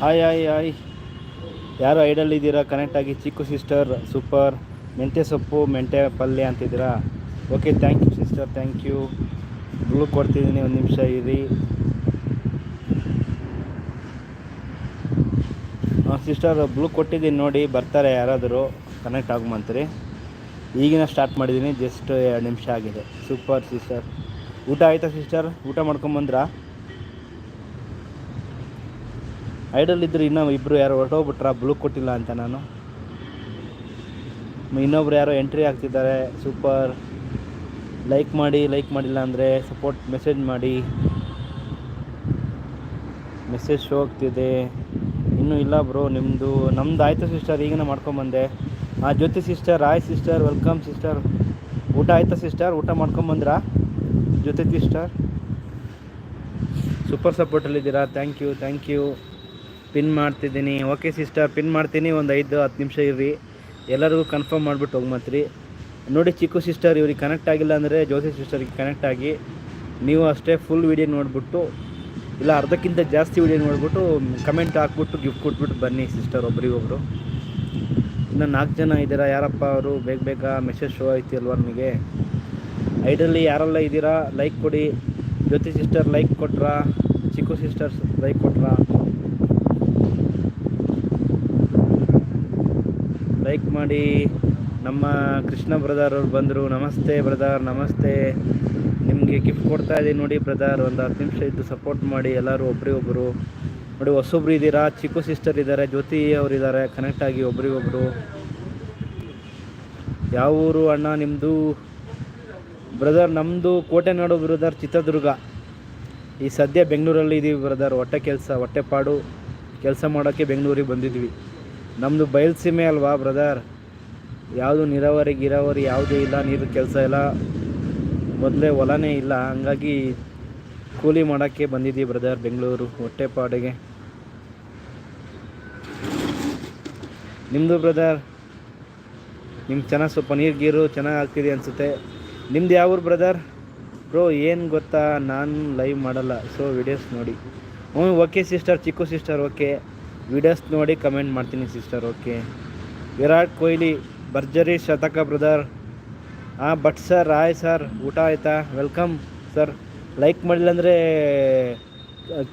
Hi hi hi. ಯಾರು idle ಇದ್ದೀರಾ? Connect ಆಗಿ ಚಿಕ್ಕು ಸಿಸ್ಟರ್ ಸೂಪರ್ ಮೆಂತ್ಯ ಸೊಪ್ಪು ಮೆಂತ್ಯ ಪಲ್ಯ ಅಂತಿದ್ದೀರಾ? Okay thank you sister thank you blue ಕೊಡ್ತಿದ್ದೀನಿ, ಒಂದು ನಿಮಿಷ ಇರಿ. ಸಿಸ್ಟರ್ ಬ್ಲೂ ಕೊಟ್ಟಿದ್ದೀನಿ ನೋಡಿ, ಬರ್ತಾರೆ ಯಾರಾದರೂ. ಕನೆಕ್ಟ್ ಆಗುಮಂತ್ರಿ ಈಗಿನ ಸ್ಟಾರ್ಟ್ ಮಾಡಿದ್ದೀನಿ ಜಸ್ಟ್ ಎರಡು ನಿಮಿಷ ಆಗಿದೆ. ಸೂಪರ್ ಸಿಸ್ಟರ್ ಊಟ ಆಯಿತಾ ಸಿಸ್ಟರ್ ಊಟ ಮಾಡ್ಕೊಂಬಂದ್ರಾ ಐಡಲ್ ಇದ್ದರೆ ಇನ್ನೂ ಇಬ್ಬರು ಯಾರೋ ಹೊರಟೋಗ್ಬಿಟ್ರ? ಬ್ಲೂ ಕೊಟ್ಟಿಲ್ಲ ಅಂತ ನಾನು. ಇನ್ನೊಬ್ರು ಯಾರೋ ಎಂಟ್ರಿ ಆಗ್ತಿದ್ದಾರೆ. ಸೂಪರ್. ಲೈಕ್ ಮಾಡಿ, ಲೈಕ್ ಮಾಡಿಲ್ಲ ಅಂದರೆ ಸಪೋರ್ಟ್ ಮೆಸೇಜ್ ಮಾಡಿ. ಮೆಸೇಜ್ ಶೋ ಆಗ್ತಿದೆ. ಇನ್ನೂ ಇಲ್ಲ ಬ್ರೋ ನಿಮ್ಮದು ನಮ್ದು ಆಯಿತು ಸಿಸ್ಟರ್, ಈಗಿನ ಮಾಡ್ಕೊಂಬಂದೆ ಆ Jyoti sister, Rai sister, welcome sister. ಊಟ ಆಯ್ತಾ ಸಿಸ್ಟರ್? ಊಟ ಮಾಡ್ಕೊಂಬಂದ್ರಾ Jyoti sister. Super ಸಪೋರ್ಟಲ್ಲಿದ್ದೀರಾ? Thank you thank you. Pin ಮಾಡ್ತಿದ್ದೀನಿ. ಓಕೆ ಸಿಸ್ಟರ್ ಪಿನ್ ಮಾಡ್ತೀನಿ. ಒಂದು ಐದು, ಹತ್ತು ನಿಮಿಷ ಇರ್ರಿ. ಎಲ್ಲರಿಗೂ ಕನ್ಫರ್ಮ್ ಮಾಡಿಬಿಟ್ಟು ಹೋಗ್ಮತ್ರಿ. ನೋಡಿ, ಚಿಕ್ಕು ಸಿಸ್ಟರ್ ಇವ್ರಿಗೆ ಕನೆಕ್ಟ್ ಆಗಿಲ್ಲ ಅಂದರೆ ಜ್ಯೋತಿ ಸಿಸ್ಟರ್ಗೆ ಕನೆಕ್ಟ್ ಆಗಿ ನೀವು ಅಷ್ಟೇ ಫುಲ್ ವೀಡಿಯೋ ನೋಡಿಬಿಟ್ಟು, ಇಲ್ಲ ಅರ್ಧಕ್ಕಿಂತ ಜಾಸ್ತಿ ವೀಡಿಯೋ ನೋಡಿಬಿಟ್ಟು ಕಮೆಂಟ್ ಹಾಕ್ಬಿಟ್ಟು ಗಿಫ್ಟ್ ಕೊಟ್ಬಿಟ್ಟು ಬನ್ನಿ ಸಿಸ್ಟರ್ ಒಬ್ರಿಗೊಬ್ರು. ಇನ್ನು ನಾಲ್ಕು ಜನ ಇದ್ದೀರಾ? ಯಾರಪ್ಪ ಅವರು? ಬೇಗ ಬೇಗ ಮೆಸೇಜ್ ಶೋ ಅಲ್ವಾ ನಿಮಗೆ? ಐಡಲ್ಲಿ ಯಾರೆಲ್ಲ ಇದ್ದೀರಾ? ಲೈಕ್ ಕೊಡಿ. ಜ್ಯೋತಿ ಸಿಸ್ಟರ್ ಲೈಕ್ ಕೊಟ್ರಾ? ಚಿಕ್ಕು ಸಿಸ್ಟರ್ಸ್ ಲೈಕ್ ಕೊಟ್ರಾ? ಲೈಕ್ ಮಾಡಿ ನಮ್ಮ ಕೃಷ್ಣ ಬ್ರದರ್ ಅವ್ರು ಬಂದರು. ನಮಸ್ತೆ ಬ್ರದರ್ ನಮಸ್ತೆ. ನಿಮಗೆ ಗಿಫ್ಟ್ ಕೊಡ್ತಾ ಇದ್ದೀನಿ ನೋಡಿ ಬ್ರದರ್ ಒಂದು ಹತ್ತು ನಿಮಿಷ ಇದ್ದು ಸಪೋರ್ಟ್ ಮಾಡಿ. ಎಲ್ಲರೂ ಒಬ್ರಿಗೊಬ್ಬರು ನೋಡಿ ಹೊಸೊಬ್ರು ಇದ್ದೀರಾ? ಚಿಕ್ಕು ಸಿಸ್ಟರ್ ಇದ್ದಾರೆ. ಜ್ಯೋತಿ ಅವರಿದ್ದಾರೆ ಕನೆಕ್ಟ್ ಆಗಿ ಒಬ್ರಿಗೊಬ್ಬರು ಯಾವ ಊರು ಅಣ್ಣ ನಿಮ್ಮದು ಬ್ರದರ್ ನಮ್ಮದು ಕೋಟೆನಾಡು ಬ್ರದರ್ ಚಿತ್ರದುರ್ಗ. ಈ ಸದ್ಯ ಬೆಂಗಳೂರಲ್ಲಿ ಇದ್ದೀವಿ ಬ್ರದರ್ ಹೊಟ್ಟೆ ಕೆಲಸ, ಹೊಟ್ಟೆಪಾಡು. ಕೆಲಸ ಮಾಡೋಕ್ಕೆ ಬೆಂಗಳೂರಿಗೆ ಬಂದಿದ್ವಿ. ನಮ್ಮದು ಬಯಲುಸೀಮೆ ಅಲ್ವಾ ಬ್ರದರ್ ಯಾವುದು ನೀರಾವರಿ, ಗಿರಾವರಿ ಯಾವುದೇ ಇಲ್ಲ, ನೀರು ಕೆಲಸ ಇಲ್ಲ. ಮೊದಲೇ ಹೊಲನೇ ಇಲ್ಲ, ಹಂಗಾಗಿ ಕೂಲಿ ಮಾಡೋಕ್ಕೆ ಬಂದಿದ್ದೀವಿ ಬ್ರದರ್ ಬೆಂಗಳೂರು, ಹೊಟ್ಟೆಪಾಡಿಗೆ. ನಿಮ್ಮದು ಬ್ರದರ್ ನಿಮ್ಮ ಚೆನ್ನಾಗಿ ಸ್ವಲ್ಪ ನೀರು, ಗೀರು ಚೆನ್ನಾಗಿ ಆಗ್ತಿದೆ ಅನಿಸುತ್ತೆ. ನಿಮ್ದು ಯಾವೂರು ಬ್ರದರ್ ಬ್ರೋ ಏನು ಗೊತ್ತಾ? ನಾನು ಲೈವ್ ಮಾಡಲ್ಲ ಸೊ ವಿಡಿಯೋಸ್ ನೋಡಿ. Okay sister Chikku sister okay videos ನೋಡಿ ಕಮೆಂಟ್ ಮಾಡ್ತೀನಿ ಸಿಸ್ಟರ್, ಓಕೆ. ವಿರಾಟ್ ಕೊಹ್ಲಿ, ಭರ್ಜರಿ ಶತಕ ಬ್ರದರ್. ಹಾಂ ಭಟ್ ಸರ್ ಆಯ್ ಸರ್ ಊಟ ಆಯ್ತಾ? ವೆಲ್ಕಮ್ ಸರ್ ಲೈಕ್ ಮಾಡಿಲ್ಲ ಅಂದರೆ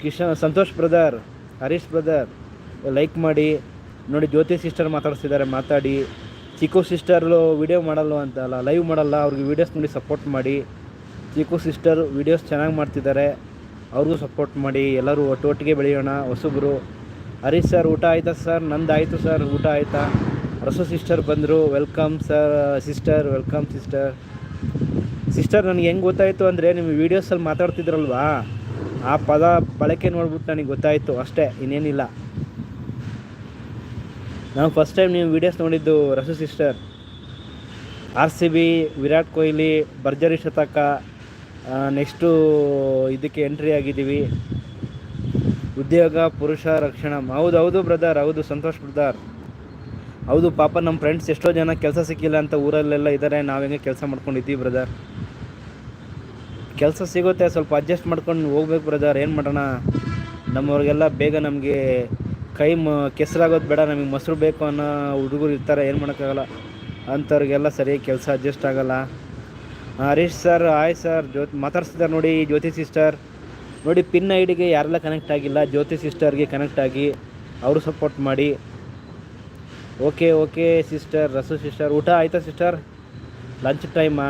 Kishan Santosh brother, Harish brother like ಮಾಡಿ. ನೋಡಿ, ಜ್ಯೋತಿ ಸಿಸ್ಟರ್ ಮಾತಾಡ್ತಿದ್ದಾರೆ ಮಾತಾಡಿ. ಚಿಕ್ಕು ಸಿಸ್ಟರ್ಲು ವೀಡಿಯೋ ಮಾಡಲ್ಲ ಅಂತಲ್ಲ ಲೈವ್ ಮಾಡಲ್ಲ, ಅವ್ರಿಗೆ ವೀಡಿಯೋಸ್ ನೋಡಿ ಸಪೋರ್ಟ್ ಮಾಡಿ. ಚಿಕ್ಕು ಸಿಸ್ಟರ್ ವೀಡಿಯೋಸ್ ಚೆನ್ನಾಗಿ ಮಾಡ್ತಿದ್ದಾರೆ, ಅವ್ರಿಗೂ ಸಪೋರ್ಟ್ ಮಾಡಿ. ಎಲ್ಲರೂ ಒಟ್ಟೊಟ್ಟಿಗೆ ಬೆಳೆಯೋಣ, ಹೊಸಬ್ರು. ಹರೀಶ್ ಸರ್, ಊಟ ಆಯ್ತಾ ಸರ್? ನಂದು ಆಯಿತು ಸರ್, ಊಟ ಆಯಿತಾ? ರಸು ಸಿಸ್ಟರ್ ಬಂದರು. Welcome sir, sister, welcome sister. Sister, ನನಗೆ ಹೆಂಗೆ ಗೊತ್ತಾಯಿತು ಅಂದರೆ ನಿಮ್ಮ ವೀಡಿಯೋಸಲ್ಲಿ ಮಾತಾಡ್ತಿದ್ರಲ್ವಾ? ಆ ಪದ ಬಳಕೆ ನೋಡ್ಬಿಟ್ಟು ನನಗೆ ಗೊತ್ತಾಯಿತು ಅಷ್ಟೇ, ಇನ್ನೇನಿಲ್ಲ. ನಾನು ಫಸ್ಟ್ ಟೈಮ್ ನೀವು ವೀಡಿಯೋಸ್ ನೋಡಿದ್ದು Rasu sister. R C B, Virat Kohli, ಭರ್ಜರಿ ಶತಕ ನೆಕ್ಸ್ಟು ಇದಕ್ಕೆ ಎಂಟ್ರಿ ಆಗಿದ್ದೀವಿ. ಉದ್ಯೋಗ, ಪುರುಷ, ರಕ್ಷಣ, ಹೌದು ಹೌದು ಬ್ರದರ್ ಹೌದು, ಸಂತೋಷ್ ಬ್ರದರ್ ಹೌದು, ಪಾಪ ನಮ್ಮ ಫ್ರೆಂಡ್ಸ್ ಎಷ್ಟೋ ಜನ ಕೆಲಸ ಸಿಕ್ಕಿಲ್ಲ ಅಂತ ಊರಲ್ಲೆಲ್ಲ ಇದ್ದಾರೆ ನಾವು ಹೆಂಗೆ ಕೆಲಸ ಮಾಡ್ಕೊಂಡಿದ್ದೀವಿ ಬ್ರದರ್ ಕೆಲಸ ಸಿಗುತ್ತೆ, ಸ್ವಲ್ಪ ಅಡ್ಜಸ್ಟ್ ಮಾಡ್ಕೊಂಡು ಹೋಗ್ಬೇಕು ಬ್ರದರ್ ಏನು ಮಾಡೋಣ? ನಮ್ಮವ್ರಿಗೆಲ್ಲ ಬೇಗ ನಮಗೆ ಕೈ ಮ, ಕೆಸರಾಗೋದು ಬೇಡ, ನಮಗೆ ಮೊಸರು ಬೇಕು ಅನ್ನೋ ಹುಡುಗರು ಇರ್ತಾರೆ, ಏನು ಮಾಡೋಕ್ಕಾಗಲ್ಲ. ಅಂಥವ್ರಿಗೆಲ್ಲ ಸರಿಯಾಗಿ ಕೆಲಸ ಅಡ್ಜಸ್ಟ್ ಆಗೋಲ್ಲ. Harish sir hi sir Jyoti ಮಾತಾಡ್ಸಿದ್ದಾರೆ ನೋಡಿ, ಜ್ಯೋತಿ ಸಿಸ್ಟರ್ ನೋಡಿ, ಪಿನ್ ಐಡಿಗೆ ಯಾರೆಲ್ಲ ಕನೆಕ್ಟ್ ಆಗಿಲ್ಲ, ಜ್ಯೋತಿ ಸಿಸ್ಟರ್ಗೆ ಕನೆಕ್ಟ್ ಆಗಿ ಅವರು ಸಪೋರ್ಟ್ ಮಾಡಿ. Okay okay sister Rasu sister ಊಟ ಆಯಿತಾ sister lunch ಟೈಮಾ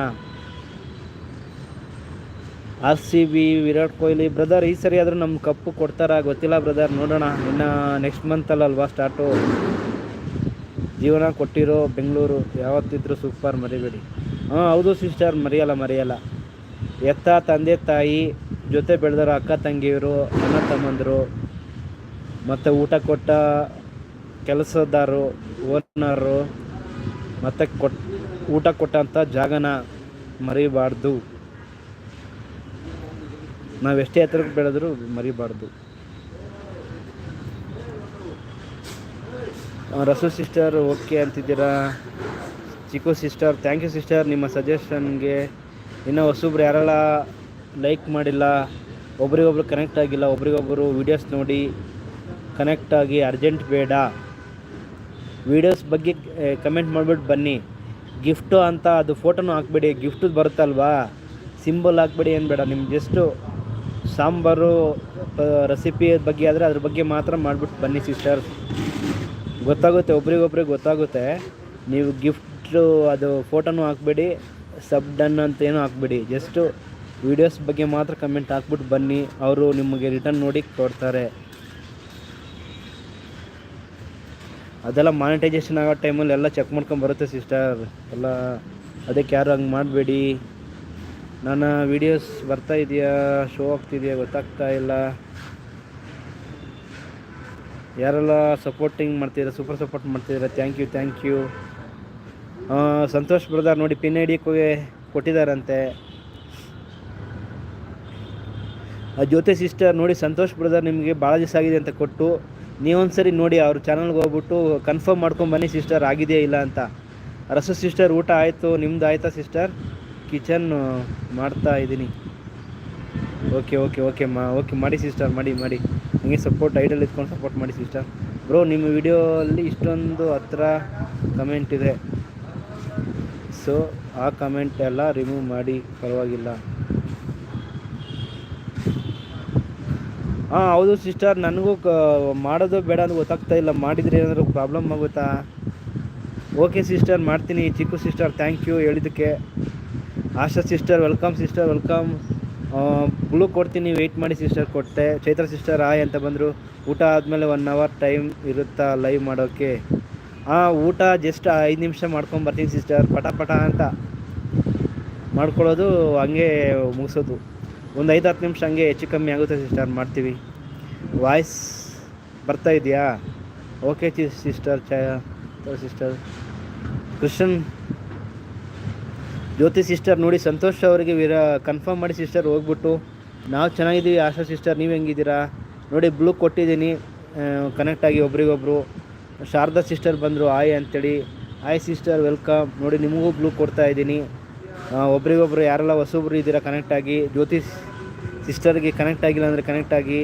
R C B Virat Kohli brother ಈ ಸರಿ ಆದರೂ ನಮ್ಮ ಕಪ್ಪು ಕೊಡ್ತಾರಾ? ಗೊತ್ತಿಲ್ಲ ಬ್ರದರ್ ನೋಡೋಣ. ಇನ್ನು ನೆಕ್ಸ್ಟ್ ಮಂತಲ್ಲಲ್ವಾ ಸ್ಟಾರ್ಟು ಜೀವನ ಕೊಟ್ಟಿರೋ ಬೆಂಗಳೂರು, ಯಾವತ್ತಿದ್ರೂ ಸೂಪರ್ ಮರಿಬೇಡಿ. ಹಾಂ, ಹೌದು ಸಿಸ್ಟರ್ ಮರೆಯಲ್ಲ ಮರೆಯಲ್ಲ. ಎತ್ತ ತಂದೆ ತಾಯಿ ಜೊತೆ ಬೆಳೆದರ ಅಕ್ಕ ತಂಗಿಯರು, ಅಣ್ಣ ತಮ್ಮಂದರು, ಮತ್ತು ಊಟ ಕೊಟ್ಟ ಕೆಲಸದಾರು, ಓನರು, ಮತ್ತು ಕೊಟ್, ಊಟ ಕೊಟ್ಟಂಥ ಜಾಗನ ಮರಿಬಾರ್ದು. ನಾವು ಎಷ್ಟೇ ಎತ್ತರಕ್ಕೆ ಬೆಳೆದ್ರು ಮರಿಬಾರ್ದು. Rasu sister okay ಅಂತಿದ್ದೀರಾ? Chikku sister, thank you sister, ನಿಮ್ಮ ಸಜೆಷನ್ಗೆ. ಇನ್ನು ಹೊಸಬ್ರು ಯಾರೆಲ್ಲ ಲೈಕ್ ಮಾಡಿಲ್ಲ, ಒಬ್ರಿಗೊಬ್ರು ಕನೆಕ್ಟ್ ಆಗಿಲ್ಲ ಒಬ್ರಿಗೊಬ್ಬರು ವೀಡಿಯೋಸ್ ನೋಡಿ ಕನೆಕ್ಟ್ ಆಗಿ ಅರ್ಜೆಂಟ್ ಬೇಡ. ವೀಡಿಯೋಸ್ ಬಗ್ಗೆ ಕಮೆಂಟ್ ಮಾಡಿಬಿಟ್ಟು ಬನ್ನಿ. ಗಿಫ್ಟು ಅಂತ ಅದು ಫೋಟೋನು ಹಾಕ್ಬೇಡಿ ಗಿಫ್ಟು ಬರುತ್ತಲ್ವಾ? ಸಿಂಬಲ್ ಹಾಕ್ಬೇಡಿ ಏನು ಬೇಡ ನಿಮ್ಗೆ ಜಸ್ಟು ಸಾಂಬಾರು ರೆಸಿಪಿ ಬಗ್ಗೆ ಆದರೆ ಅದ್ರ ಬಗ್ಗೆ ಮಾತ್ರ ಮಾಡಿಬಿಟ್ಟು ಬನ್ನಿ ಸಿಸ್ಟರ್ ಗೊತ್ತಾಗುತ್ತೆ, ಒಬ್ರಿಗೊಬ್ರಿಗೆ ಗೊತ್ತಾಗುತ್ತೆ. ನೀವು ಗಿಫ್ಟು ಅದು ಫೋಟೋನು ಹಾಕ್ಬೇಡಿ ಸಬ್ ಡನ್ ಅಂತ ಏನೂ ಹಾಕ್ಬೇಡಿ. ಜಸ್ಟು ವೀಡಿಯೋಸ್ ಬಗ್ಗೆ ಮಾತ್ರ ಕಮೆಂಟ್ ಹಾಕ್ಬಿಟ್ಟು ಬನ್ನಿ. ಅವರು ನಿಮಗೆ ರಿಟರ್ನ್ ನೋಡಿ ಕೊಡ್ತಾರೆ. ಅದೆಲ್ಲ ಮಾನಿಟೈಸೇಷನ್ ಆಗೋ ಟೈಮಲ್ಲಿ ಎಲ್ಲ ಚೆಕ್ ಮಾಡ್ಕೊಂಡು ಬರುತ್ತೆ ಸಿಸ್ಟರ್ ಎಲ್ಲ ಅದಕ್ಕೆ ಯಾರು ಹಂಗೆ ಮಾಡಬೇಡಿ. ನನ್ನ ವೀಡಿಯೋಸ್ ಬರ್ತಾ ಇದೆಯಾ? ಶೋ ಆಗ್ತಿದೆಯಾ? ಗೊತ್ತಾಗ್ತಾ ಇಲ್ಲ. ಯಾರೆಲ್ಲ ಸಪೋರ್ಟಿಂಗ್ ಮಾಡ್ತಿದ್ದೀರಾ? ಸೂಪರ್ ಸಪೋರ್ಟ್ ಮಾಡ್ತಿದ್ದೀರಾ? Thank you thank you Santosh brother ನೋಡಿ ಪಿನ್ ಐ ಡಿ ಕೊಟ್ಟಿದ್ದಾರಂತೆ ಆ ಜ್ಯೋತಿ ಸಿಸ್ಟರ್ ನೋಡಿ ಸಂತೋಷ್ ಬ್ರದರ್ ನಿಮಗೆ ಭಾಳ ದಿವಸ ಆಗಿದೆ ಅಂತ ಕೊಟ್ಟು ನೀವೊಂದ್ಸರಿ ನೋಡಿ ಅವ್ರ ಚಾನಲ್ಗೆ ಹೋಗ್ಬಿಟ್ಟು ಕನ್ಫರ್ಮ್ ಮಾಡ್ಕೊಂಡು ಬನ್ನಿ ಸಿಸ್ಟರ್ ಆಗಿದೆಯಾ ಇಲ್ಲ ಅಂತ. ರಸ ಸಿಸ್ಟರ್ ಊಟ ಆಯಿತು, ನಿಮ್ದು ಆಯಿತಾ ಸಿಸ್ಟರ್ ಕಿಚನ್ ಮಾಡ್ತಾ ಇದ್ದೀನಿ. ಓಕೆ ಓಕೆ ಓಕೆ ಮಾ ಓಕೆ ಮಾಡಿ ಸಿಸ್ಟರ್ ಮಾಡಿ ಮಾಡಿ. ಹಂಗೆ ಸಪೋರ್ಟ್ ಐಡಲ್ ಇಟ್ಕೊಂಡು ಸಪೋರ್ಟ್ ಮಾಡಿ ಸಿಸ್ಟರ್ ಬ್ರೋ ನಿಮ್ಮ ವಿಡಿಯೋಲ್ಲಿ ಇಷ್ಟೊಂದು ಹತ್ರ ಕಮೆಂಟ್ ಇದೆ. ಸೊ ಆ ಕಮೆಂಟ್ ಎಲ್ಲ ರಿಮೂವ್ ಮಾಡಿ, ಪರವಾಗಿಲ್ಲ. ಹಾಂ, ಹೌದು ಸಿಸ್ಟರ್. ನನಗೂ ಕ, ಮಾಡೋದು ಬೇಡ ಅಂತ ಗೊತ್ತಾಗ್ತಾ ಇಲ್ಲ. ಮಾಡಿದರೆ ಏನಾದರೂ ಪ್ರಾಬ್ಲಮ್ ಆಗುತ್ತಾ? ಓಕೆ ಸಿಸ್ಟರ್, ಮಾಡ್ತೀನಿ. ಚಿಕ್ಕು ಸಿಸ್ಟರ್ ಥ್ಯಾಂಕ್ ಯು ಹೇಳಿದ್ದಕ್ಕೆ. Asha sister welcome sister welcome blue ಕೊಡ್ತೀನಿ. ವೆಯ್ಟ್ ಮಾಡಿ ಸಿಸ್ಟರ್ ಕೊಟ್ಟೆ. ಚೈತ್ರ ಸಿಸ್ಟರ್ ಆಯ್ ಅಂತ ಬಂದರು. ಊಟ ಆದಮೇಲೆ ಒನ್ ಅವರ್ ಟೈಮ್ ಇರುತ್ತಾ ಲೈವ್ ಮಾಡೋಕ್ಕೆ ಹಾಂ, ಊಟ ಜಸ್ಟ್ ಐದು ನಿಮಿಷ ಮಾಡ್ಕೊಂಡು ಬರ್ತೀನಿ ಸಿಸ್ಟರ್. ಪಟ ಪಟ ಅಂತ ಮಾಡ್ಕೊಳ್ಳೋದು ಹಂಗೆ ಮುಗಿಸೋದು. ಒಂದು ಐದು ಹತ್ತು ನಿಮಿಷ ಹಂಗೆ ಹೆಚ್ಚು ಕಮ್ಮಿ ಆಗುತ್ತೆ ಸಿಸ್ಟರ್ ಮಾಡ್ತೀವಿ. ವಾಯ್ಸ್ ಬರ್ತಾ ಇದೆಯಾ? ಓಕೆ ಚಿ ಸಿಸ್ಟರ್ ಚ ಸಿಸ್ಟರ್ ಕೃಷ್ಣನ್, ಜ್ಯೋತಿ ಸಿಸ್ಟರ್ ನೋಡಿ ಸಂತೋಷ್ ಅವರಿಗೆ ವಿರ ಕನ್ಫರ್ಮ್ ಮಾಡಿ ಸಿಸ್ಟರ್ ಹೋಗ್ಬಿಟ್ಟು. ನಾವು ಚೆನ್ನಾಗಿದ್ದೀವಿ, ಆಶಾ ಸಿಸ್ಟರ್ ನೀವು ಹೆಂಗಿದ್ದೀರಾ? ನೋಡಿ ಬ್ಲೂ ಕೊಟ್ಟಿದ್ದೀನಿ ಕನೆಕ್ಟ್ ಆಗಿ ಒಬ್ರಿಗೊಬ್ರು. ಶಾರದಾ ಸಿಸ್ಟರ್ ಬಂದರು ಆಯ್ ಅಂತೇಳಿ. ಆಯ್ ಸಿಸ್ಟರ್ ವೆಲ್ಕಮ್ ನೋಡಿ, ನಿಮಗೂ ಬ್ಲೂ ಕೊಡ್ತಾ ಇದ್ದೀನಿ ಒಬ್ರಿಗೊಬ್ರು ಯಾರೆಲ್ಲ ಹೊಸೊಬ್ರು ಇದ್ದೀರಾ ಕನೆಕ್ಟ್ ಆಗಿ. ಜ್ಯೋತಿ ಸಿಸ್ಟರ್ಗೆ ಕನೆಕ್ಟ್ ಆಗಿಲ್ಲ ಅಂದರೆ ಕನೆಕ್ಟ್ ಆಗಿ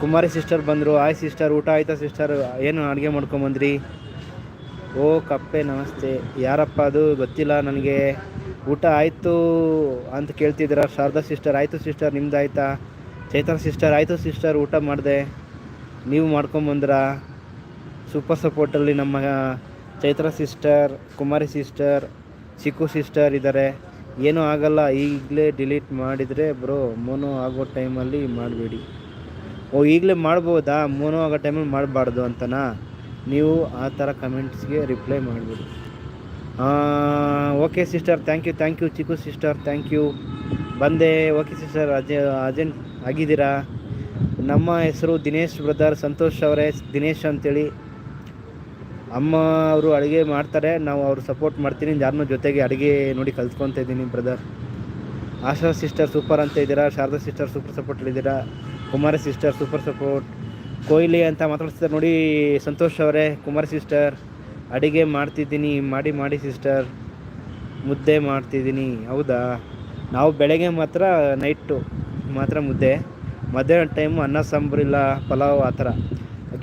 ಕುಮಾರಿ ಸಿಸ್ಟರ್ ಬಂದರು, ಆಯ್ ಸಿಸ್ಟರ್ ಊಟ ಆಯ್ತಾ ಸಿಸ್ಟರ್ ಏನು ಅಡುಗೆ ಮಾಡ್ಕೊಂಬಂದ್ರಿ? ಓ ಕಪ್ಪೆ, ನಮಸ್ತೆ. ಯಾರಪ್ಪ ಅದು? ಗೊತ್ತಿಲ್ಲ ನನಗೆ. ಊಟ ಆಯಿತು ಅಂತ ಕೇಳ್ತಿದ್ದೀರ? ಶಾರದಾ ಸಿಸ್ಟರ್ ಆಯಿತು ಸಿಸ್ಟರ್ ನಿಮ್ದು ಆಯಿತಾ ಚೈತನ್ ಸಿಸ್ಟರ್ ಆಯಿತು ಸಿಸ್ಟರ್ ಊಟ ಮಾಡಿದೆ. ನೀವು ಮಾಡ್ಕೊಂಬಂದ್ರ? ಸೂಪರ್ ಸಪೋರ್ಟಲ್ಲಿ ನಮ್ಮ Chaitra sister Kumari sister Chikku sister ಇದ್ದಾರೆ ಏನೂ ಆಗಲ್ಲ, ಈಗಲೇ ಡಿಲೀಟ್ ಮಾಡಿದರೆ ಬ್ರೋ ಮೋನೋ ಆಗೋ ಟೈಮಲ್ಲಿ ಮಾಡಬೇಡಿ. ಓ, ಈಗಲೇ ಮಾಡ್ಬೋದಾ? ಮೋನೋ ಆಗೋ ಟೈಮಲ್ಲಿ ಮಾಡಬಾರ್ದು ಅಂತನಾ? ನೀವು ಆ ಥರ ಕಮೆಂಟ್ಸ್ಗೆ ರಿಪ್ಲೈ ಮಾಡಬೇಡಿ. Okay sister thank you thank you Chikku sister thank you ಬಂದೆ. ಓಕೆ ಸಿಸ್ಟರ್ ಅಜೆ ಅರ್ಜೆಂಟ್ ಆಗಿದ್ದೀರಾ? ನಮ್ಮ ಹೆಸರು ದಿನೇಶ್ ಬ್ರದರ್ ಸಂತೋಷ್ ಅವರೇ. ದಿನೇಶ್ ಅಂತೇಳಿ. ಅಮ್ಮ ಅವರು ಅಡುಗೆ ಮಾಡ್ತಾರೆ, ನಾವು ಅವ್ರು ಸಪೋರ್ಟ್ ಮಾಡ್ತೀನಿ ಯಾರನ್ನೂ ಜೊತೆಗೆ ಅಡುಗೆ ನೋಡಿ ಕಲ್ತ್ಕೊತ ಇದ್ದೀನಿ ಬ್ರದರ್ ಆಶಾ ಸಿಸ್ಟರ್ ಸೂಪರ್ ಅಂತ ಇದ್ದೀರಾ? ಶಾರದಾ ಸಿಸ್ಟರ್ ಸೂಪರ್ ಸಪೋರ್ಟ್ ಇದ್ದೀರಾ Kumara sister super support Kohli ಅಂತ ಮಾತಾಡ್ತಿದ್ದಾರೆ ನೋಡಿ, ಸಂತೋಷ್ ಅವರೇ, ಕುಮಾರ ಸಿಸ್ಟರ್ ಅಡುಗೆ ಮಾಡ್ತಿದ್ದೀನಿ, ಮಾಡಿ ಮಾಡಿ ಸಿಸ್ಟರ್ ಮುದ್ದೆ ಮಾಡ್ತಿದ್ದೀನಿ, ಹೌದಾ? ನಾವು ಬೆಳಗ್ಗೆ ಮಾತ್ರ ನೈಟು ಮಾತ್ರ ಮುದ್ದೆ. ಮಧ್ಯಾಹ್ನ ಟೈಮು ಅನ್ನ ಸಾಂಬಾರು ಇಲ್ಲ, ಪಲಾವ್ ಆ ಥರ.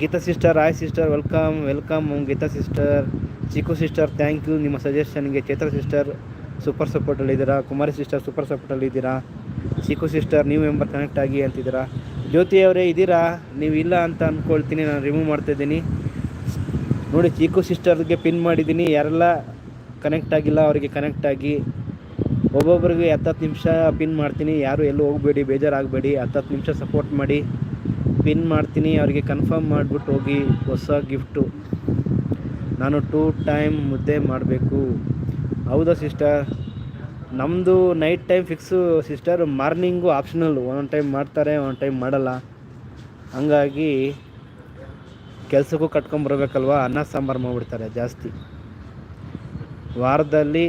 Geeta sister hi sister, welcome welcome Geeta sister. Chikku sister, thank you. ನಿಮ್ಮ ಸಜೆಷನ್ಗೆ ಚೇತ್ರ ಸಿಸ್ಟರ್ ಸೂಪರ್ ಸಪೋರ್ಟಲ್ಲಿದ್ದೀರಾ ಕುಮಾರಿ ಸಿಸ್ಟರ್ ಸೂಪರ್ ಸಪೋರ್ಟಲ್ಲಿದ್ದೀರಾ ಚಿಕ್ಕು ಸಿಸ್ಟರ್, ನೀವು ಮೆಂಬರ್ ಕನೆಕ್ಟ್ ಆಗಿ ಅಂತಿದ್ದೀರಾ? ಜ್ಯೋತಿ ಅವರೇ ಇದ್ದೀರಾ? ನೀವು ಇಲ್ಲ ಅಂತ ಅಂದ್ಕೊಳ್ತೀನಿ ನಾನು ರಿಮೂವ್ ಮಾಡ್ತಾಯಿದ್ದೀನಿ ನೋಡಿ, ಚಿಕ್ಕು ಸಿಸ್ಟರ್ಗೆ ಪಿನ್ ಮಾಡಿದ್ದೀನಿ. ಯಾರೆಲ್ಲ ಕನೆಕ್ಟ್ ಆಗಿಲ್ಲ, ಅವರಿಗೆ ಕನೆಕ್ಟ್ ಆಗಿ. ಒಬ್ಬೊಬ್ಬರಿಗೆ ಹತ್ತತ್ತು ನಿಮಿಷ ಪಿನ್ ಮಾಡ್ತೀನಿ. ಯಾರು ಎಲ್ಲೂ ಹೋಗಬೇಡಿ, ಬೇಜಾರಾಗಬೇಡಿ. ಹತ್ತತ್ತು ನಿಮಿಷ ಸಪೋರ್ಟ್ ಮಾಡಿ. ಪಿನ್ ಮಾಡ್ತೀನಿ, ಅವರಿಗೆ ಕನ್ಫರ್ಮ್ ಮಾಡಿಬಿಟ್ಟು ಹೋಗಿ ಹೊಸ ಗಿಫ್ಟು ನಾನು ಟೂ ಟೈಮ್ ಮುದ್ದೆ ಮಾಡಬೇಕು. ಹೌದಾ ಸಿಸ್ಟರ್ ನಮ್ಮದು night time fix sister morning optional ಒಂದೊಂದು ಟೈಮ್ ಮಾಡ್ತಾರೆ, ಒಂದೊಂದು ಟೈಮ್ ಮಾಡಲ್ಲ. ಹಂಗಾಗಿ ಕೆಲಸಕ್ಕೂ ಕಟ್ಕೊಂಬರ್ಬೇಕಲ್ವ ಅನ್ನ ಸಾಂಬಾರು ಮಾಡಿಬಿಡ್ತಾರೆ ಜಾಸ್ತಿ. ವಾರದಲ್ಲಿ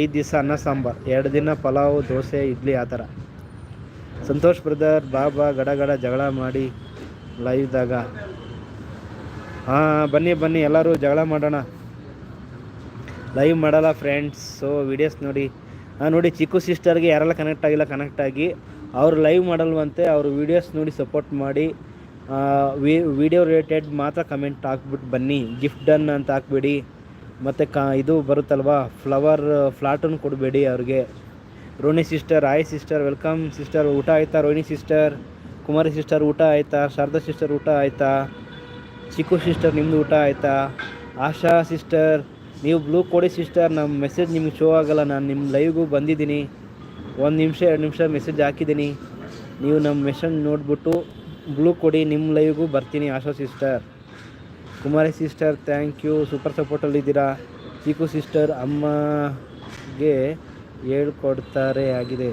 ಐದು ದಿವಸ ಅನ್ನ ಸಾಂಬಾರು, ಎರಡು ದಿನ ಪಲಾವು, ದೋಸೆ, ಇಡ್ಲಿ ಆ ಥರ. ಸಂತೋಷ್ ಬ್ರದರ್ ಬಾಬಾ ಗಡಗಡ ಗಡ ಜಗಳ ಮಾಡಿ. ಲೈವ್ದಾಗ. ಹಾಂ, ಬನ್ನಿ ಬನ್ನಿ, ಎಲ್ಲರೂ ಜಗಳ ಮಾಡೋಣ. ಲೈವ್ ಮಾಡಲ್ಲ ಫ್ರೆಂಡ್ಸ್ ಸೊ ವಿಡಿಯೋಸ್ ನೋಡಿ. ಹಾಂ, ನೋಡಿ, ಚಿಕ್ಕು ಸಿಸ್ಟರ್ಗೆ ಯಾರೆಲ್ಲ ಕನೆಕ್ಟ್ ಆಗಿಲ್ಲ ಕನೆಕ್ಟ್ ಆಗಿ. ಅವ್ರು ಲೈವ್ ಮಾಡಲ್ವಂತೆ, ಅವರು ವೀಡಿಯೋಸ್ ನೋಡಿ ಸಪೋರ್ಟ್ ಮಾಡಿ. ವಿಡಿಯೋ ರಿಲೇಟೆಡ್ ಮಾತ್ರ ಕಮೆಂಟ್ ಹಾಕ್ಬಿಟ್ಟು ಬನ್ನಿ. ಗಿಫ್ಟ್ ಡನ್ ಅಂತ ಹಾಕ್ಬೇಡಿ. ಮತ್ತು ಕಾ, ಇದು ಬರುತ್ತಲ್ವಾ? ಫ್ಲವರ್ ಫ್ಲಾಟನ್ನು ಕೊಡಬೇಡಿ ಅವ್ರಿಗೆ. Roni sister hi sister welcome sister ಊಟ ಆಯ್ತಾ ರೋಹಿಣಿ ಸಿಸ್ಟರ್ ಕುಮಾರಿ ಸಿಸ್ಟರ್ ಊಟ ಆಯಿತಾ, ಶಾರದಾ ಸಿಸ್ಟರ್ ಊಟ ಆಯಿತಾ, ಚಿಕ್ಕು ಸಿಸ್ಟರ್ ನಿಮ್ಮದು ಊಟ ಆಯಿತಾ? ಆಶಾ ಸಿಸ್ಟರ್ ನೀವು ಬ್ಲೂ ಕೊಡಿ ಸಿಸ್ಟರ್ ನಮ್ಮ ಮೆಸೇಜ್ ನಿಮ್ಗೆ ಶೋ ಆಗಲ್ಲ, ನಾನು ನಿಮ್ಮ ಲೈವ್ಗೂ ಬಂದಿದ್ದೀನಿ. ಒಂದು ನಿಮಿಷ, ಎರಡು ನಿಮಿಷ ಮೆಸೇಜ್ ಹಾಕಿದ್ದೀನಿ. ನೀವು ನಮ್ಮ ಮೆಸೇಜ್ ನೋಡಿಬಿಟ್ಟು ಬ್ಲೂ ಕೊಡಿ ನಿಮ್ಮ ಲೈವ್ಗೂ ಬರ್ತೀನಿ, Asha sister Kumari sister thank you super ಸಪೋರ್ಟಲ್ಲಿದ್ದೀರಾ Chikku sister ಅಮ್ಮಗೆ ಹೇಳ್ಕೊಡ್ತಾರೆ, ಆಗಿದೆ.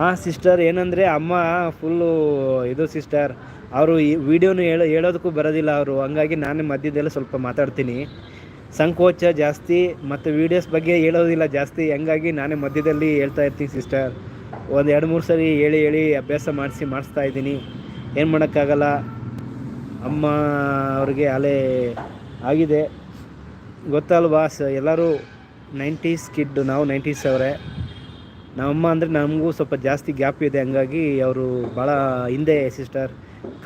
ಹಾಂ ಸಿಸ್ಟರ್ ಏನಂದರೆ ಅಮ್ಮ ಫುಲ್ಲು ಇದು ಸಿಸ್ಟರ್ ಅವರು ಈ ವಿಡಿಯೋನು ಹೇಳೋ, ಹೇಳೋದಕ್ಕೂ ಬರೋದಿಲ್ಲ ಅವರು. ಹಂಗಾಗಿ ನಾನೇ ಮಧ್ಯದಲ್ಲಿ ಸ್ವಲ್ಪ ಮಾತಾಡ್ತೀನಿ. ಸಂಕೋಚ ಜಾಸ್ತಿ ಮತ್ತು ವೀಡಿಯೋಸ್ ಬಗ್ಗೆ ಹೇಳೋದಿಲ್ಲ ಜಾಸ್ತಿ. ಹಂಗಾಗಿ ನಾನೇ ಮಧ್ಯದಲ್ಲಿ ಹೇಳ್ತಾ ಇರ್ತೀನಿ ಸಿಸ್ಟರ್ ಒಂದು ಎರಡು ಮೂರು ಸರಿ ಹೇಳಿ ಹೇಳಿ ಅಭ್ಯಾಸ ಮಾಡಿಸಿ, ಮಾಡಿಸ್ತಾ ಇದ್ದೀನಿ. ಏನು ಮಾಡೋಕ್ಕಾಗಲ್ಲ. ಅಮ್ಮ ಅವ್ರಿಗೆ ಅಲೆ ಆಗಿದೆ. ಗೊತ್ತಲ್ವಾ ಸ ಎಲ್ಲರೂ ನೈಂಟೀಸ್ ಕಿಡ್, ನಾವು ನೈಂಟೀಸ್ ಅವರೇ. ನಮ್ಮಮ್ಮ ಅಂದರೆ ನಮಗೂ ಸ್ವಲ್ಪ ಜಾಸ್ತಿ ಗ್ಯಾಪ್ ಇದೆ, ಹಂಗಾಗಿ ಅವರು ಭಾಳ ಹಿಂದೆ ಸಿಸ್ಟರ್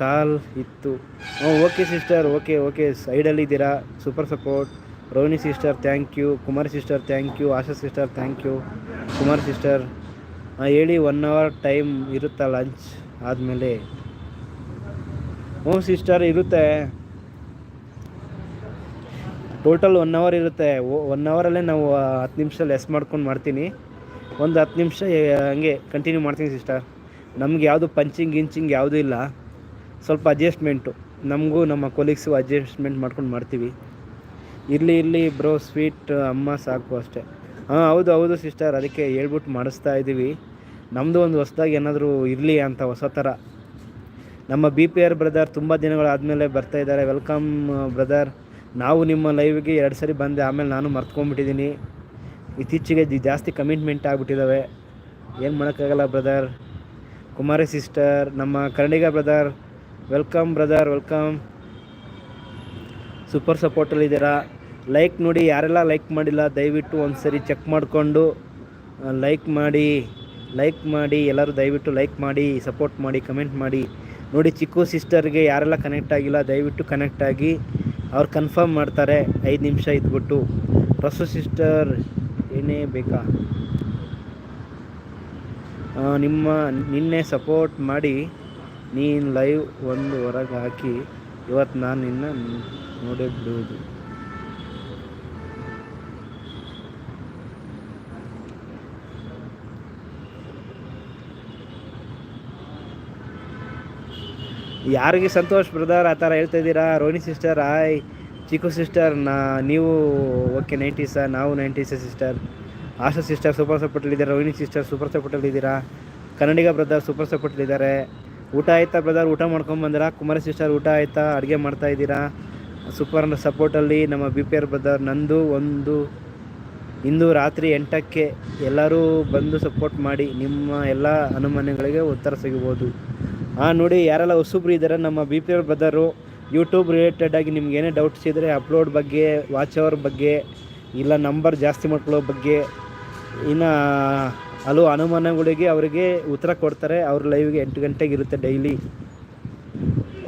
ಕಾಲ್ ಇತ್ತು. ಹ್ಞೂ okay sister okay okay ಸೈಡಲ್ಲಿದ್ದೀರಾ super support Rohini sister thank you Kumar sister thank you Asha sister thank you Kumar sister ಹೇಳಿ ಒನ್ ಅವರ್ ಟೈಮ್ ಇರುತ್ತಾ ಲಂಚ್ ಆದಮೇಲೆ? ಹ್ಞೂ ಸಿಸ್ಟರ್ ಇರುತ್ತೆ. ಟೋಟಲ್ ಒನ್ ಅವರ್ ಇರುತ್ತೆ. ಒನ್ ಅವರಲ್ಲೇ ನಾವು ಹತ್ತು ನಿಮಿಷ ಲೆಸ್ ಮಾಡ್ಕೊಂಡು ಮಾಡ್ತೀನಿ. ಒಂದು ಹತ್ತು ನಿಮಿಷ ಹಂಗೆ ಕಂಟಿನ್ಯೂ ಮಾಡ್ತೀನಿ ಸಿಸ್ಟರ್ ನಮ್ಗೆ ಯಾವುದು ಪಂಚಿಂಗ್ ಗಿಂಚಿಂಗ್ ಯಾವುದೂ ಇಲ್ಲ. ಸ್ವಲ್ಪ ಅಡ್ಜಸ್ಟ್ಮೆಂಟು ನಮಗೂ, ನಮ್ಮ ಕೊಲೀಗ್ಸು ಅಡ್ಜಸ್ಟ್ಮೆಂಟ್ ಮಾಡ್ಕೊಂಡು ಮಾಡ್ತೀವಿ. ಇರಲಿ ಇರಲಿ ಬ್ರೋ ಸ್ವೀಟ್ ಅಮ್ಮ ಸಾಕು ಅಷ್ಟೇ. ಹಾಂ, ಹೌದು ಹೌದು ಸಿಸ್ಟರ್ ಅದಕ್ಕೆ ಹೇಳ್ಬಿಟ್ಟು ಮಾಡಿಸ್ತಾ ಇದ್ದೀವಿ. ನಮ್ಮದು ಒಂದು ಹೊಸ್ದಾಗಿ ಏನಾದರೂ ಇರಲಿ ಅಂತ ಹೊಸ ಥರ. ನಮ್ಮ ಬಿ ಪಿ ಆರ್ ಬ್ರದರ್ ತುಂಬ ದಿನಗಳಾದಮೇಲೆ ಬರ್ತಾ ಇದ್ದಾರೆ. ವೆಲ್ಕಮ್ ಬ್ರದರ್ ನಾವು ನಿಮ್ಮ ಲೈವ್ಗೆ ಎರಡು ಸರಿ ಬಂದೆ. ಆಮೇಲೆ ನಾನು ಮರ್ತ್ಕೊಂಡ್ಬಿಟ್ಟಿದ್ದೀನಿ. ಇತ್ತೀಚೆಗೆ ಜಾಸ್ತಿ ಕಮಿಟ್ಮೆಂಟ್ ಆಗಿಬಿಟ್ಟಿದ್ದಾವೆ ಏನು ಮಾಡೋಕ್ಕಾಗಲ್ಲ ಬ್ರದರ್ ಕುಮಾರಿ ಸಿಸ್ಟರ್ ನಮ್ಮ ಕರ್ಣಿಗ brother welcome brother welcome super ಸಪೋರ್ಟಲ್ಲಿದ್ದೀರಾ like ನೋಡಿ, ಯಾರೆಲ್ಲ ಲೈಕ್ ಮಾಡಿಲ್ಲ, ದಯವಿಟ್ಟು ಒಂದು ಸರಿ ಚೆಕ್ ಮಾಡಿಕೊಂಡು ಲೈಕ್ ಮಾಡಿ ಲೈಕ್ ಮಾಡಿ, ಎಲ್ಲರೂ ದಯವಿಟ್ಟು ಲೈಕ್ ಮಾಡಿ ಸಪೋರ್ಟ್ ಮಾಡಿ ಕಮೆಂಟ್ ಮಾಡಿ. ನೋಡಿ, ಚಿಕ್ಕು ಸಿಸ್ಟರ್ಗೆ ಯಾರೆಲ್ಲ ಕನೆಕ್ಟ್ ಆಗಿಲ್ಲ, ದಯವಿಟ್ಟು ಕನೆಕ್ಟ್ ಆಗಿ, ಅವ್ರು ಕನ್ಫರ್ಮ್ ಮಾಡ್ತಾರೆ. ಐದು ನಿಮಿಷ ಇದ್ಬಿಟ್ಟು. ರಸು ಸಿಸ್ಟರ್ ಬೇಕಾ? ನಿಮ್ಮ ನಿನ್ನೆ ಸಪೋರ್ಟ್ ಮಾಡಿ ನೀನು ಲೈವ್ ಒಂದು ಹೊರಗೆ ಹಾಕಿ ಇವತ್ತು ನಾನು ನಿನ್ನ ನೋಡೇ ಬಿಡುವುದು ಯಾರಿಗೆ ಸಂತೋಷ್ ಬ್ರದರ್ ಆ ಥರ ಹೇಳ್ತಾ ಇದ್ದೀರಾ? Rohini sister hi Chikku sister ನಾ, ನೀವು ಓಕೆ ನೈಂಟೀಸ ನಾವು nineties sister Asha sister super ಸಪೋರ್ಟಲ್ಲಿದ್ದಾರೆ Rohini sister super ಸಪೋರ್ಟಲ್ಲಿದ್ದೀರಾ ಕನ್ನಡಿಗ ಬ್ರದರ್ ಸೂಪರ್ ಸಪೋರ್ಟಲ್ಲಿದ್ದಾರೆ ಊಟ ಆಯ್ತಾ ಬ್ರದರ್ ಊಟ ಮಾಡ್ಕೊಂಬಂದಿರಾ ಕುಮಾರ ಸಿಸ್ಟರ್ ಊಟ ಆಯ್ತಾ? ಅಡುಗೆ ಮಾಡ್ತಾ ಇದ್ದೀರಾ? ಸೂಪರ್ ಸಪೋರ್ಟಲ್ಲಿ ನಮ್ಮ ಬಿ ಪಿ ಆರ್ ಬ್ರದರ್ ನಂದು ಒಂದು, ಇಂದು ರಾತ್ರಿ ಎಂಟಕ್ಕೆ ಎಲ್ಲರೂ ಬಂದು ಸಪೋರ್ಟ್ ಮಾಡಿ ನಿಮ್ಮ ಎಲ್ಲ ಅನುಮಾನಗಳಿಗೆ ಉತ್ತರ ಸಿಗಬಹುದು. ಹಾಂ ನೋಡಿ ಯಾರೆಲ್ಲ ಹೊಸಬ್ರು ಇದ್ದಾರೆ? ನಮ್ಮ B P R brother YouTube related ಆಗಿ ನಿಮ್ಗೆ ಏನೇ ಡೌಟ್ಸ್ ಇದ್ದರೆ ಅಪ್ಲೋಡ್ ಬಗ್ಗೆ ವಾಚ್ ಅವರ್ ಬಗ್ಗೆ, ಇಲ್ಲ ನಂಬರ್ ಜಾಸ್ತಿ ಮಾಡ್ಕೊಳ್ಳೋ ಬಗ್ಗೆ ಇನ್ನು ಹಲವು ಅನುಮಾನಗಳಿಗೆ ಅವರಿಗೆ ಉತ್ತರ ಕೊಡ್ತಾರೆ. ಅವ್ರ ಲೈವ್ಗೆ ಎಂಟು ಗಂಟೆಗೆ ಇರುತ್ತೆ ಡೈಲಿ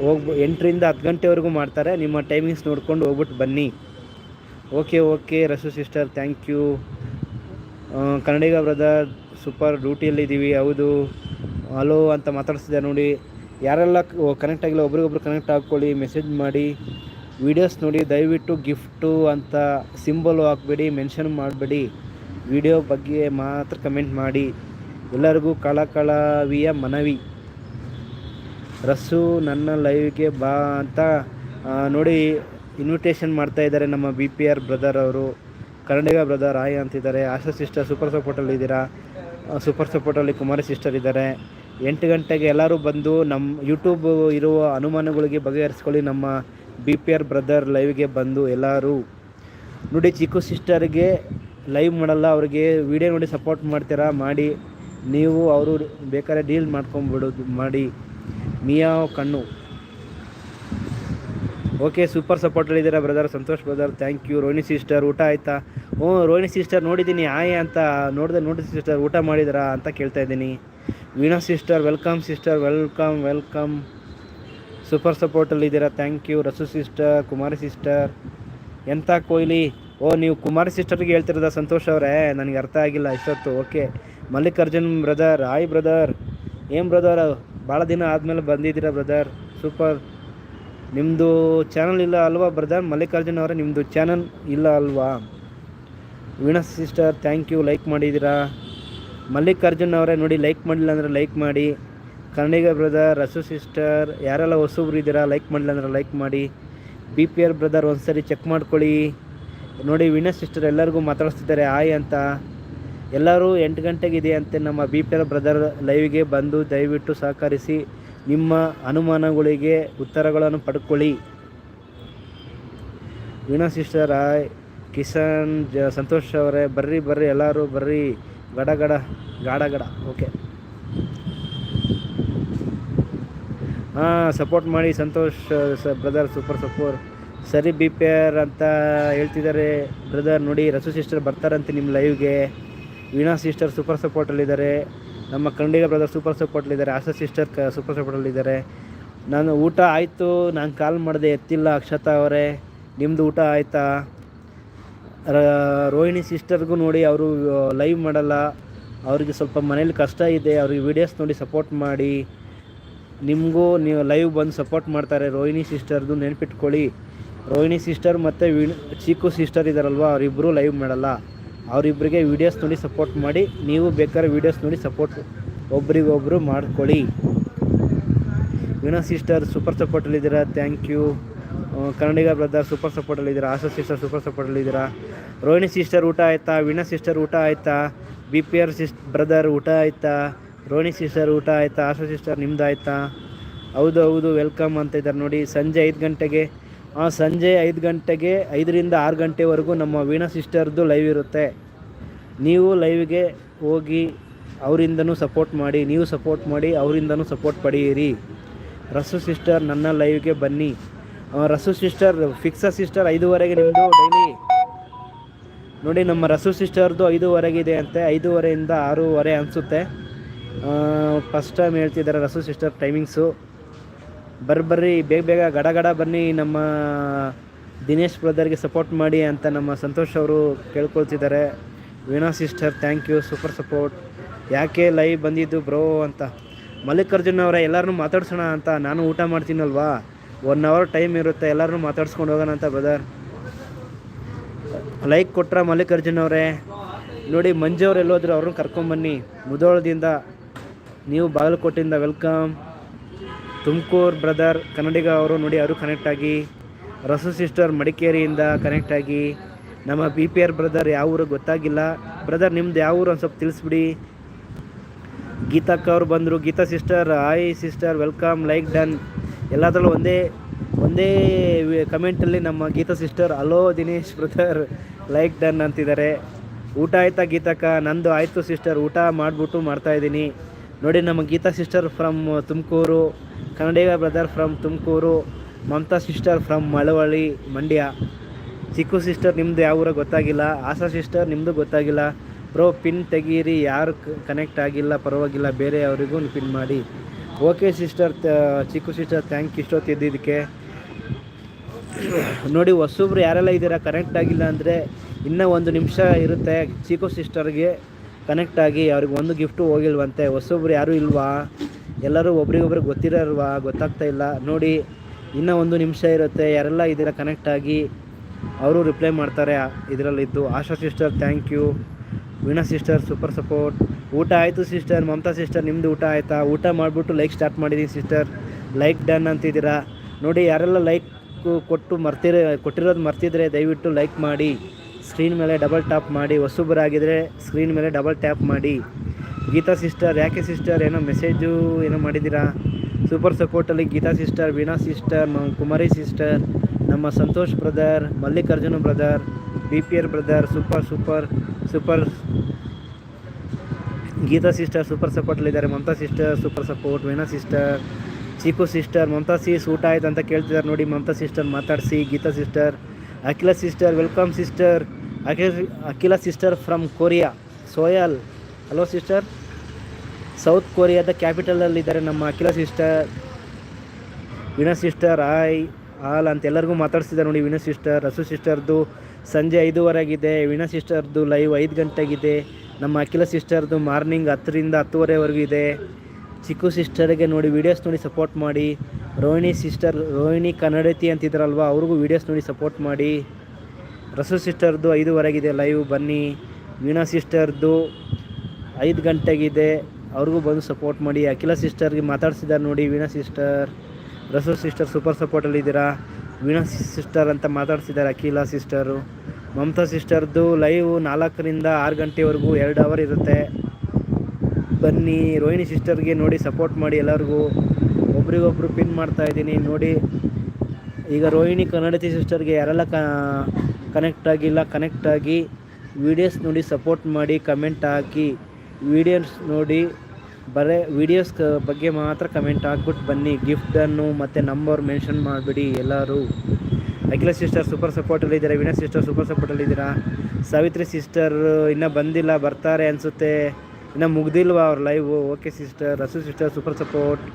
ಹೋಗ್ಬ, ಎಂಟರಿಂದ ಹತ್ತು ಗಂಟೆವರೆಗೂ ಮಾಡ್ತಾರೆ. ನಿಮ್ಮ ಟೈಮಿಂಗ್ಸ್ ನೋಡ್ಕೊಂಡು ಹೋಗ್ಬಿಟ್ಟು ಬನ್ನಿ. Okay okay Rasu sister thank you Kannadiga brother super ಡ್ಯೂಟಿಯಲ್ಲಿದ್ದೀವಿ ಹೌದು. ಹಲೋ ಅಂತ ಮಾತಾಡ್ಸಿದೆ ನೋಡಿ. ಯಾರೆಲ್ಲ ಕನೆಕ್ಟ್ ಆಗಿಲ್ಲ, ಒಬ್ರಿಗೊಬ್ರು ಕನೆಕ್ಟ್ ಹಾಕ್ಕೊಳ್ಳಿ ಮೆಸೇಜ್ ಮಾಡಿ. ವೀಡಿಯೋಸ್ ನೋಡಿ, ದಯವಿಟ್ಟು ಗಿಫ್ಟು ಅಂತ ಸಿಂಬಲು ಹಾಕ್ಬೇಡಿ ಮೆನ್ಷನ್ ಮಾಡಬೇಡಿ. ವಿಡಿಯೋ ಬಗ್ಗೆ ಮಾತ್ರ ಕಮೆಂಟ್ ಮಾಡಿ. ಎಲ್ಲರಿಗೂ ಕಳಕಳವಿಯ ಮನವಿ. ರಸ್ಸು ನನ್ನ ಲೈವ್ಗೆ ಬಾ ಅಂತ ನೋಡಿ ಇನ್ವಿಟೇಷನ್ ಮಾಡ್ತಾ ಇದ್ದಾರೆ ನಮ್ಮ ಬಿ ಪಿ ಆರ್ ಬ್ರದರ್ ಅವರು. ಕನ್ನಡಿಗ ಬ್ರದರ್ ಆಯ್ ಅಂತಿದ್ದಾರೆ. ಆಶಾ ಸಿಸ್ಟರ್ ಸೂಪರ್ ಸಪೋರ್ಟಲ್ಲಿ ಇದ್ದೀರಾ? ಸೂಪರ್ ಸಪೋರ್ಟಲ್ಲಿ ಕುಮಾರಿ ಸಿಸ್ಟರ್ ಇದ್ದಾರೆ. ಎಂಟು ಗಂಟೆಗೆ ಎಲ್ಲರೂ ಬಂದು ನಮ್ಮ ಯೂಟ್ಯೂಬ್ ಇರುವ ಅನುಮಾನಗಳಿಗೆ ಬಗೆಹರಿಸ್ಕೊಳ್ಳಿ ನಮ್ಮ ಬಿ ಪಿ ಆರ್ ಬ್ರದರ್ ಲೈವ್ಗೆ ಬಂದು ಎಲ್ಲರೂ. ನೋಡಿ ಚಿಕ್ಕು ಸಿಸ್ಟರ್ಗೆ ಲೈವ್ ಮಾಡಲ್ಲ, ಅವ್ರಿಗೆ ವಿಡಿಯೋ ನೋಡಿ ಸಪೋರ್ಟ್ ಮಾಡ್ತೀರಾ, ಮಾಡಿ. ನೀವು ಅವರು ಬೇಕಾದ್ರೆ ಡೀಲ್ ಮಾಡ್ಕೊಂಬಿಡೋದು ಮಾಡಿ. ಮಿಯಾ ಕಣ್ಣು. Okay super support ಹೇಳಿದ್ದೀರಾ brother Santosh brother thank you Rohini sister ಊಟ ಆಯಿತಾ? ಹ್ಞೂ, ರೋಹಿಣಿ ಸಿಸ್ಟರ್ ನೋಡಿದ್ದೀನಿ. ಆಯ್ ಅಂತ ನೋಡಿದೆ ನೋಡಿ ಸಿಸ್ಟರ್ ಊಟ ಮಾಡಿದಿರಾ ಅಂತ ಕೇಳ್ತಾ ಇದ್ದೀನಿ. Veena sister welcome sister welcome welcome super ಸಪೋರ್ಟಲ್ಲಿದ್ದೀರಾ thank you Rasu sister Kumari sister ಎಂಥ ಕೊಹ್ಲಿ? ಓ, ನೀವು ಕುಮಾರ್ ಸಿಸ್ಟರ್ಗೆ ಹೇಳ್ತಿರೋದ ಸಂತೋಷ್ ಅವರೇ, ನನಗೆ ಅರ್ಥ ಆಗಿಲ್ಲ ಇಷ್ಟೊತ್ತು, okay. Mallikarjun brother hi brother ಏನು ಬ್ರದರ್ ಭಾಳ ದಿನ ಆದಮೇಲೆ ಬಂದಿದ್ದೀರಾ ಬ್ರದರ್ ಸೂಪರ್ ನಿಮ್ಮದು ಚಾನಲ್ ಇಲ್ಲ ಅಲ್ವಾ ಬ್ರದರ್ ಮಲ್ಲಿಕಾರ್ಜುನ್ ಅವರೇ ನಿಮ್ಮದು ಚಾನಲ್ ಇಲ್ಲ ಅಲ್ವಾ? Veena sister thank you like ಮಾಡಿದ್ದೀರಾ? ಮಲ್ಲಿಕಾರ್ಜುನ್ ಅವರೇ, ನೋಡಿ ಲೈಕ್ ಮಾಡಿಲ್ಲ ಅಂದರೆ ಲೈಕ್ ಮಾಡಿ. ಕನ್ನಡಿಗ ಬ್ರದರ್ ರಸು ಸಿಸ್ಟರ್ ಯಾರೆಲ್ಲ ಹೊಸಬ್ರು ಇದ್ದೀರಾ ಲೈಕ್ ಮಾಡಿಲ್ಲ ಅಂದರೆ ಲೈಕ್ ಮಾಡಿ. ಬಿ ಪಿ ಆರ್ ಬ್ರದರ್ ಒಂದು ಸರಿ ಚೆಕ್ ಮಾಡ್ಕೊಳ್ಳಿ. ನೋಡಿ ವೀಣಾ ಸಿಸ್ಟರ್ ಎಲ್ಲರಿಗೂ ಮಾತಾಡಿಸ್ತಿದ್ದಾರೆ. ಆಯ್ ಅಂತ. ಎಲ್ಲರೂ ಎಂಟು ಗಂಟೆಗೆ ಇದೆ ಅಂತೆ ನಮ್ಮ ಬಿ ಪಿ ಎಲ್ ಬ್ರದರ್ ಲೈವ್ಗೆ ಬಂದು ದಯವಿಟ್ಟು ಸಹಕರಿಸಿ, ನಿಮ್ಮ ಅನುಮಾನಗಳಿಗೆ ಉತ್ತರಗಳನ್ನು ಪಡ್ಕೊಳ್ಳಿ. ವೀಣಾ ಸಿಸ್ಟರ್ ಆಯ್ ಕಿಸನ್ ಜ, ಸಂತೋಷ್ ಅವರೇ, ಬರ್ರಿ ಬರ್ರಿ, ಎಲ್ಲರೂ ಬರ್ರಿ. ಗಡ ಗಡ, ಗಾಡ, ಗಡ. ಓಕೆ ಹಾಂ ಸಪೋರ್ಟ್ ಮಾಡಿ, ಸಂತೋಷ್ ಬ್ರದರ್ ಸೂಪರ್ ಸಪೋರ್ ಸರಿ ಬಿ ಪಿ ಆರ್ ಅಂತ ಹೇಳ್ತಿದ್ದಾರೆ ಬ್ರದರ್ ನೋಡಿ, ರಸು ಸಿಸ್ಟರ್ ಬರ್ತಾರಂತೆ ನಿಮ್ಮ ಲೈವ್ಗೆ ವೀಣಾ ಸಿಸ್ಟರ್ ಸೂಪರ್ ಸಪೋರ್ಟಲ್ಲಿದ್ದಾರೆ ನಮ್ಮ ಖಂಡಿಗ ಬ್ರದರ್ ಸೂಪರ್ ಸಪೋರ್ಟಲ್ಲಿದ್ದಾರೆ ಆಶಾ ಸಿಸ್ಟರ್ ಕ ಸೂಪರ್ ಸಪೋರ್ಟಲ್ಲಿದ್ದಾರೆ ನಾನು ಊಟ ಆಯಿತು, ನಾನು ಕಾಲ್ ಮಾಡಿದೆ, ಎತ್ತಿಲ್ಲ ಅಕ್ಷತಾ ಅವರೇ. ನಿಮ್ಮದು ಊಟ ಆಯಿತಾ? ರೋಹಿಣಿ ಸಿಸ್ಟರ್ಗೂ ನೋಡಿ, ಅವರು ಲೈವ್ ಮಾಡಲ್ಲ. ಅವರಿಗೆ ಸ್ವಲ್ಪ ಮನೇಲಿ ಕಷ್ಟ ಇದೆ. ಅವ್ರಿಗೆ ವಿಡಿಯೋಸ್ ನೋಡಿ ಸಪೋರ್ಟ್ ಮಾಡಿ. ನಿಮಗೂ ನೀವು ಲೈವ್ ಬಂದು ಸಪೋರ್ಟ್ ಮಾಡ್ತಾರೆ. ರೋಹಿಣಿ ಸಿಸ್ಟರ್ದು ನೆನ್ಪಿಟ್ಕೊಳ್ಳಿ. ರೋಹಿಣಿ ಸಿಸ್ಟರ್ ಮತ್ತು ವೀಣ್, ಚೀಕು ಸಿಸ್ಟರ್ ಇದ್ದಾರಲ್ವ ಅವರಿಬ್ಬರು ಲೈವ್ ಮಾಡಲ್ಲ. ಅವರಿಬ್ಬರಿಗೆ ವೀಡಿಯೋಸ್ ನೋಡಿ ಸಪೋರ್ಟ್ ಮಾಡಿ, ನೀವು ಬೇಕಾದ್ರೆ ವೀಡಿಯೋಸ್ ನೋಡಿ ಸಪೋರ್ಟ್ ಒಬ್ರಿಗೊಬ್ರು ಮಾಡ್ಕೊಳ್ಳಿ. Veena sister super ಸಪೋರ್ಟಲ್ಲಿದ್ದೀರಾ thank you Kannadiga brother super ಸಪೋರ್ಟಲ್ಲಿದ್ದೀರಾ Asha sister super ಸಪೋರ್ಟಲ್ಲಿದ್ದೀರಾ ರೋಹಿಣಿ ಸಿಸ್ಟರ್ ಊಟ ಆಯಿತಾ? ವೀಣಾ ಸಿಸ್ಟರ್ ಊಟ ಆಯಿತಾ? ಬಿ ಪಿ ಆರ್ ಸಿಸ್ ಬ್ರದರ್ ಊಟ ಆಯ್ತಾ? ರೋಹಿಣಿ ಸಿಸ್ಟರ್ ಊಟ ಆಯಿತಾ? ಆಶಾ ಸಿಸ್ಟರ್ ನಿಮ್ದು ಆಯ್ತಾ ಹೌದು ಹೌದು ವೆಲ್ಕಮ್ ಅಂತ ಇದ್ದಾರೆ ನೋಡಿ. ಸಂಜೆ ಐದು ಗಂಟೆಗೆ ಸಂಜೆ ಐದು ಗಂಟೆಗೆ ಐದರಿಂದ ಆರು ಗಂಟೆವರೆಗೂ ನಮ್ಮ ವೀಣಾ ಸಿಸ್ಟರ್ದು ಲೈವ್ ಇರುತ್ತೆ. ನೀವು ಲೈವ್ಗೆ ಹೋಗಿ ಅವರಿಂದನೂ ಸಪೋರ್ಟ್ ಮಾಡಿ, ನೀವು ಸಪೋರ್ಟ್ ಮಾಡಿ ಅವರಿಂದನೂ ಸಪೋರ್ಟ್ ಪಡೆಯಿರಿ. ರಸು ಸಿಸ್ಟರ್ ನನ್ನ ಲೈವ್ಗೆ ಬನ್ನಿ. ರಸು ಸಿಸ್ಟರ್, ಫಿಕ್ಸ ಸಿಸ್ಟರ್ ಐದೂವರೆಗೆ ನಿಮ್ಮದು ಡೈಲಿ. ನೋಡಿ ನಮ್ಮ ರಸು ಸಿಸ್ಟರ್ದು ಐದೂವರೆಗಿದೆ ಅಂತೆ, ಐದೂವರೆಯಿಂದ ಆರೂವರೆ ಅನಿಸುತ್ತೆ. ಫಸ್ಟ್ ಟೈಮ್ ಹೇಳ್ತಿದ್ದಾರೆ ರಸು ಸಿಸ್ಟರ್ ಟೈಮಿಂಗ್ಸು ಬರ್ರಿ ಬರ್ರಿ, ಬೇಗ ಬೇಗ ಗಡ ಗಡ ಬನ್ನಿ, ನಮ್ಮ ದಿನೇಶ್ ಬ್ರದರ್ಗೆ ಸಪೋರ್ಟ್ ಮಾಡಿ ಅಂತ ನಮ್ಮ ಸಂತೋಷ್ ಅವರು ಕೇಳ್ಕೊಳ್ತಿದ್ದಾರೆ. Veena sister thank you super support ಯಾಕೆ ಲೈವ್ ಬಂದಿದ್ದು ಬ್ರೋ ಅಂತ. ಮಲ್ಲಿಕಾರ್ಜುನ್ ಅವರ ಎಲ್ಲರನ್ನೂ ಮಾತಾಡ್ಸೋಣ ಅಂತ. ನಾನು ಊಟ ಮಾಡ್ತೀನಲ್ವಾ? ಒನ್ ಅವರ್ ಟೈಮ್ ಇರುತ್ತೆ ಎಲ್ಲರನ್ನೂ ಮಾತಾಡ್ಸ್ಕೊಂಡು ಹೋಗೋಣ ಅಂತ ಬ್ರದರ್ ಲೈಕ್ ಕೊಟ್ರ ಮಲ್ಲಿಕಾರ್ಜುನ್ ಅವರೇ. ನೋಡಿ, ಮಂಜು ಅವ್ರು ಎಲ್ಲೋದ್ರು ಅವ್ರನ್ನ ಕರ್ಕೊಂಬನ್ನಿ ಮುದೋಳದಿಂದ ನೀವು ಬಾಗಲಕೋಟೆಯಿಂದ ವೆಲ್ಕಮ್ ತುಮಕೂರು ಬ್ರದರ್ ಕನ್ನಡಿಗ ಅವರು ನೋಡಿ ಅವರು ಕನೆಕ್ಟ್ ಆಗಿ, ರಸು ಸಿಸ್ಟರ್ ಮಡಿಕೇರಿಯಿಂದ ಕನೆಕ್ಟ್ ಆಗಿ, ನಮ್ಮ ಬಿ ಪಿ ಆರ್ ಬ್ರದರ್ ಯಾವ ಊರು ಗೊತ್ತಾಗಿಲ್ಲ. ಬ್ರದರ್, ನಿಮ್ದು ಯಾವ ಊರು ಒಂದು ಸ್ವಲ್ಪ ತಿಳಿಸ್ಬಿಡಿ. ಗೀತಕ್ಕ ಅವ್ರು ಬಂದರು, Geeta sister hi sister welcome like done ಎಲ್ಲದರಲ್ಲೂ ಒಂದೇ ಒಂದೇ ಕಮೆಂಟಲ್ಲಿ ನಮ್ಮ Geeta sister hello Dinesh brother like done ಅಂತಿದ್ದಾರೆ. ಊಟ ಆಯ್ತಾ ಗೀತಕ್ಕ? ನಂದು ಆಯಿತು ಸಿಸ್ಟರ್ ಊಟ ಮಾಡಿಬಿಟ್ಟು ಮಾಡ್ತಾಯಿದ್ದೀನಿ ನೋಡಿ ನಮ್ಮ Geeta sister from Tumakuru. Kannadiga brother from Tumakuru, Mamata sister from Malavalli, Mandya. Chikku sister ನಿಮ್ಮದು ಯಾವ ಊರ ಗೊತ್ತಾಗಿಲ್ಲ ಆಶಾ ಸಿಸ್ಟರ್ ನಿಮ್ಮದು ಗೊತ್ತಾಗಿಲ್ಲ. ಬ್ರೋ ಪಿನ್ ತೆಗೀರಿ, ಯಾರು ಕನೆಕ್ಟ್ ಆಗಿಲ್ಲ, ಪರವಾಗಿಲ್ಲ ಬೇರೆ ಅವರಿಗೂ ಪಿನ್ ಮಾಡಿ okay sister Chikku sister thank ಇಷ್ಟೊತ್ತಿದ್ದಕ್ಕೆ ಇದ್ದಿದ್ದಕ್ಕೆ ನೋಡಿ, ಹೊಸೊಬ್ರು ಯಾರೆಲ್ಲ ಇದ್ದೀರಾ ಕನೆಕ್ಟ್ ಆಗಿಲ್ಲ ಅಂದರೆ ಇನ್ನೂ ಒಂದು ನಿಮಿಷ ಇರುತ್ತೆ, ಚಿಕ್ಕು ಸಿಸ್ಟರ್ಗೆ ಕನೆಕ್ಟ್ ಆಗಿ, ಅವ್ರಿಗೆ ಒಂದು ಗಿಫ್ಟು ಹೋಗಿಲ್ವಂತೆ. ಹೊಸೊಬ್ರು ಯಾರೂ ಇಲ್ವಾ? ಎಲ್ಲರೂ ಒಬ್ರಿಗೊಬ್ರು ಗೊತ್ತಿರಲ್ವಾ ಗೊತ್ತಾಗ್ತಾ ಇಲ್ಲ. ನೋಡಿ, ಇನ್ನೂ ಒಂದು ನಿಮಿಷ ಇರುತ್ತೆ. ಯಾರೆಲ್ಲ ಇದೆಲ್ಲ ಕನೆಕ್ಟ್ ಆಗಿ, ಅವರು ರಿಪ್ಲೈ ಮಾಡ್ತಾರೆ ಇದರಲ್ಲಿದ್ದು. Asha sister thank you Veena sister super support ಊಟ ಆಯಿತು ಸಿಸ್ಟರ್ ಮಮತಾ ಸಿಸ್ಟರ್ ನಿಮ್ಮದು ಊಟ ಆಯಿತಾ? ಊಟ ಮಾಡಿಬಿಟ್ಟು ಲೈಕ್ ಸ್ಟಾರ್ಟ್ ಮಾಡಿದ್ದೀನಿ ಸಿಸ್ಟರ್ ಲೈಕ್ ಡನ್ ಅಂತಿದ್ದೀರಾ? ನೋಡಿ, ಯಾರೆಲ್ಲ ಲೈಕ್ ಕೊಟ್ಟು ಮರ್ತಿರ, ಕೊಟ್ಟಿರೋದು ಮರ್ತಿದ್ರೆ ದಯವಿಟ್ಟು ಲೈಕ್ ಮಾಡಿ. ಸ್ಕ್ರೀನ್ ಮೇಲೆ ಡಬಲ್ ಟ್ಯಾಪ್ ಮಾಡಿ. ಹೊಸಬರಾಗಿದ್ದರೆ ಸ್ಕ್ರೀನ್ ಮೇಲೆ ಡಬಲ್ ಟ್ಯಾಪ್ ಮಾಡಿ. ಗೀತಾ ಸಿಸ್ಟರ್, ಯಾಕೆ ಸಿಸ್ಟರ್? ಏನೋ ಮೆಸೇಜು, ಏನೋ ಮಾಡಿದ್ದೀರಾ? Super ಸಪೋರ್ಟಲ್ಲಿ Geeta sister, Veena sister Kumari sister, ನಮ್ಮ Santosh brother, Mallikarjuna brother B P R brother, super super super Geeta sister super ಸಪೋರ್ಟಲ್ಲಿದ್ದಾರೆ, Mamata sister super support, Veena sister, Chikku sister, Mamata C ಊಟ ಆಯ್ತು ಅಂತ ಕೇಳ್ತಿದ್ದಾರೆ ನೋಡಿ, Mamata sister ಮಾತಾಡಿಸಿ, Geeta sister, Akhila sister, welcome sister, Akhila Akhila sister from Korea, Seoul. Hello sister. South ಕೊರಿಯಾದ ಕ್ಯಾಪಿಟಲಲ್ಲಿದ್ದಾರೆ ನಮ್ಮ ಅಖಿಲ ಸಿಸ್ಟರ್. ವಿನ ಸಿಸ್ಟರ್ ಆಯ್ ಆಲ್ ಅಂತ ಎಲ್ಲರಿಗೂ ಮಾತಾಡ್ಸಿದ್ದಾರೆ ನೋಡಿ ವಿನ ಸಿಸ್ಟರ್, ರಸು ಸಿಸ್ಟರ್ದು. ಸಂಜೆ ಐದೂವರೆಗಿದೆ, ವಿನಾ ಸಿಸ್ಟರ್ದು ಲೈವ್ ಐದು ಗಂಟೆಗಿದೆ. ನಮ್ಮ ಅಖಿಲ ಸಿಸ್ಟರ್ದು ಮಾರ್ನಿಂಗ್ ಹತ್ತರಿಂದ ಹತ್ತುವರೆವರೆಗೂ ಇದೆ. ಚಿಕ್ಕು ಸಿಸ್ಟರ್ಗೆ ನೋಡಿ ವೀಡಿಯೋಸ್ ನೋಡಿ ಸಪೋರ್ಟ್ ಮಾಡಿ. ರೋಹಿಣಿ ಸಿಸ್ಟರ್, ರೋಹಿಣಿ ಕನ್ನಡತಿ ಅಂತಿದ್ರಲ್ವ ಅವ್ರಿಗೂ ವೀಡಿಯೋಸ್ ನೋಡಿ ಸಪೋರ್ಟ್ ಮಾಡಿ. ರಸು ಸಿಸ್ಟರ್ದು ಐದುವರೆಗಿದೆ ಲೈವ್ ಬನ್ನಿ. ವೀಣಾ ಸಿಸ್ಟರ್ದು ಐದು ಗಂಟೆಗಿದೆ. ಅವ್ರಿಗೂ ಬಂದು ಸಪೋರ್ಟ್ ಮಾಡಿ. ಅಖಿಲ ಸಿಸ್ಟರ್ಗೆ ಮಾತಾಡ್ಸಿದ್ದಾರೆ ನೋಡಿ. Veena sister Rasu sister super ಸಪೋರ್ಟಲ್ಲಿದ್ದೀರಾ Veena sister ಅಂತ ಮಾತಾಡ್ಸಿದ್ದಾರೆ ಅಖಿಲ ಸಿಸ್ಟರು ಮಮತಾ ಸಿಸ್ಟರ್ದು ಲೈವ್ ನಾಲ್ಕರಿಂದ ಆರು ಗಂಟೆವರೆಗೂ ಎರಡು ಅವರ್ ಇರುತ್ತೆ. ಬನ್ನಿ. ರೋಹಿಣಿ ಸಿಸ್ಟರ್ಗೆ ನೋಡಿ ಸಪೋರ್ಟ್ ಮಾಡಿ ಎಲ್ಲರಿಗೂ. ಒಬ್ರಿಗೊಬ್ರು ಪಿನ್ ಮಾಡ್ತಾ ಇದ್ದೀನಿ. ನೋಡಿ. ಈಗ ರೋಹಿಣಿ ಕನ್ನಡತಿ ಸಿಸ್ಟರ್ಗೆ ಯಾರೆಲ್ಲ ಕನೆಕ್ಟ್ ಆಗಿಲ್ಲ ಕನೆಕ್ಟ್ ಆಗಿ ವೀಡಿಯೋಸ್ ನೋಡಿ ಸಪೋರ್ಟ್ ಮಾಡಿ ಕಮೆಂಟ್ ಹಾಕಿ. ವೀಡಿಯೋಸ್ ನೋಡಿ, ಬರೇ ವೀಡಿಯೋಸ್ ಬಗ್ಗೆ ಮಾತ್ರ ಕಮೆಂಟ್ ಹಾಕ್ಬಿಟ್ಟು ಬನ್ನಿ. ಗಿಫ್ಟನ್ನು ಮತ್ತು ನಂಬರ್ ಮೆನ್ಷನ್ ಮಾಡಿಬಿಡಿ ಎಲ್ಲರೂ. ಅಖಿಲ ಸಿಸ್ಟರ್ ಸೂಪರ್ ಸಪೋರ್ಟಲ್ಲಿದ್ದೀರಾ ವೀಣಾ ಸಿಸ್ಟರ್ ಸೂಪರ್ ಸಪೋರ್ಟಲ್ಲಿದ್ದೀರಾ ಸಾವಿತ್ರಿ ಸಿಸ್ಟರ್ ಇನ್ನೂ ಬಂದಿಲ್ಲ, ಬರ್ತಾರೆ ಅನಿಸುತ್ತೆ. ಇನ್ನೂ ಮುಗ್ದಿಲ್ವಾ ಅವ್ರ live okay sister. Rasu sister super support.